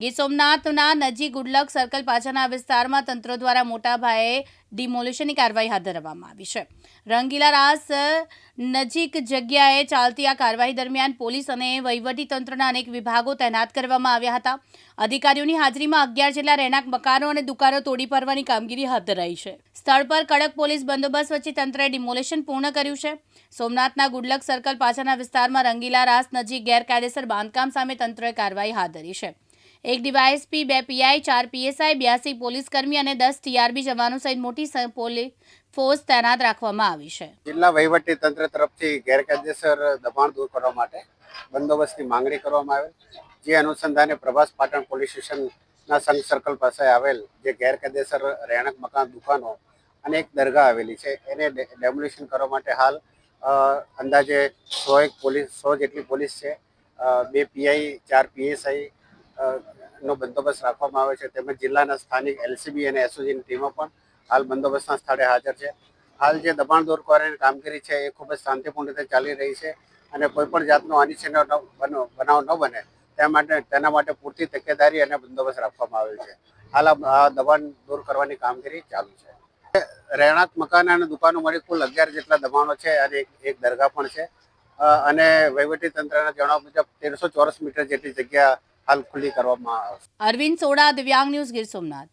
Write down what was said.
ગીર સોમનાથના નજીક good luck circle પાછળના વિસ્તારમાં તંત્ર દ્વારા મોટા પાયે ડિમોલિશનની કાર્યવાહી હાથ ધરવામાં આવી છે. રંગીલા રાસ નજીક જગ્યાએ ચાલતી આ કાર્યવાહી દરમિયાન પોલીસ અને વહીવટી તંત્રના અનેક વિભાગો તૈનાત કરવામાં આવ્યા હતા. અધિકારીઓની હાજરીમાં અગિયાર જેટલા રહેણાંક મકાનો અને દુકાનો તોડી પાડવાની કામગીરી હાથ ધરાઈ છે. સ્થળ પર કડક પોલીસ બંદોબસ્ત વચ્ચે તંત્રએ ડિમોલિશન પૂર્ણ કર્યું છે. સોમનાથના ગુડલક સર્કલ પાછળના વિસ્તારમાં રંગીલા રાસ નજીક ગેરકાયદેસર બાંધકામ સામે તંત્રએ કાર્યવાહી હાથ ધરી છે. એક ડીવાયએસપી, બે પીઆઈ, ચાર પીએસઆઈ, બ્યાસી પોલીસ કર્મી અને દસ ટીઆરબી જવાનો સહિત મોટી પોલીસ ફોર્સ તૈનાત રાખવામાં આવી છે. જિલ્લા વહીવટી તંત્ર તરફથી ગેરકાયદેસર દબાણ દૂર કરવા માટે બંદોબસ્તની માંગણી કરવામાં આવેલ જે અનુસંધાને પ્રભાસ પાટણ પોલીસ સ્ટેશનના સંઘ સર્કલ પાસે આવેલ જે ગેરકાયદેસર રહેણાંક મકાન, દુકાનો અને એક દરગાહ આવેલી છે. એને ડેમોલિશન કરવા માટે હાલ અંદાજે સો એક પોલીસ, સો જેટલી પોલીસ છે. બે પીઆઈ, ચાર પીએસઆઈ નો બંદોબસ્ત રાખવામાં આવે છે. તેમજ જિલ્લાના સ્થાનિક એલસીબી અને એસઓજીની ટીમો પણ હાલ બંદોબસ્તના સ્થળે હાજર છે. હાલ જે દબાણ દૂર કરવાની કામગીરી છે એ ખૂબ જ શાંતિપૂર્ણ રીતે ચાલી રહી છે અને કોઈ પણ જાતનો અનિચ્છનીય બનાવ ન બને તે માટે, તેના માટે પૂરતી તકેદારી અને બંદોબસ્ત રાખવામાં આવેલ છે. હાલ આ દબાણ દૂર કરવાની કામગીરી ચાલુ છે. રહેણાંક મકાન અને દુકાનો મળી કુલ અગિયાર જેટલા દબાણો છે અને એક દરગાહ પણ છે. અને વહીવટી તંત્રના જણાવ્યા મુજબ તેરસો ચોરસ મીટર જેટલી જગ્યા હાલ ખુલ્લી કરવામાં આવશે. અરવિંદ સોડા દિવ્યાંગ ન્યૂઝ ગીર સોમનાથ.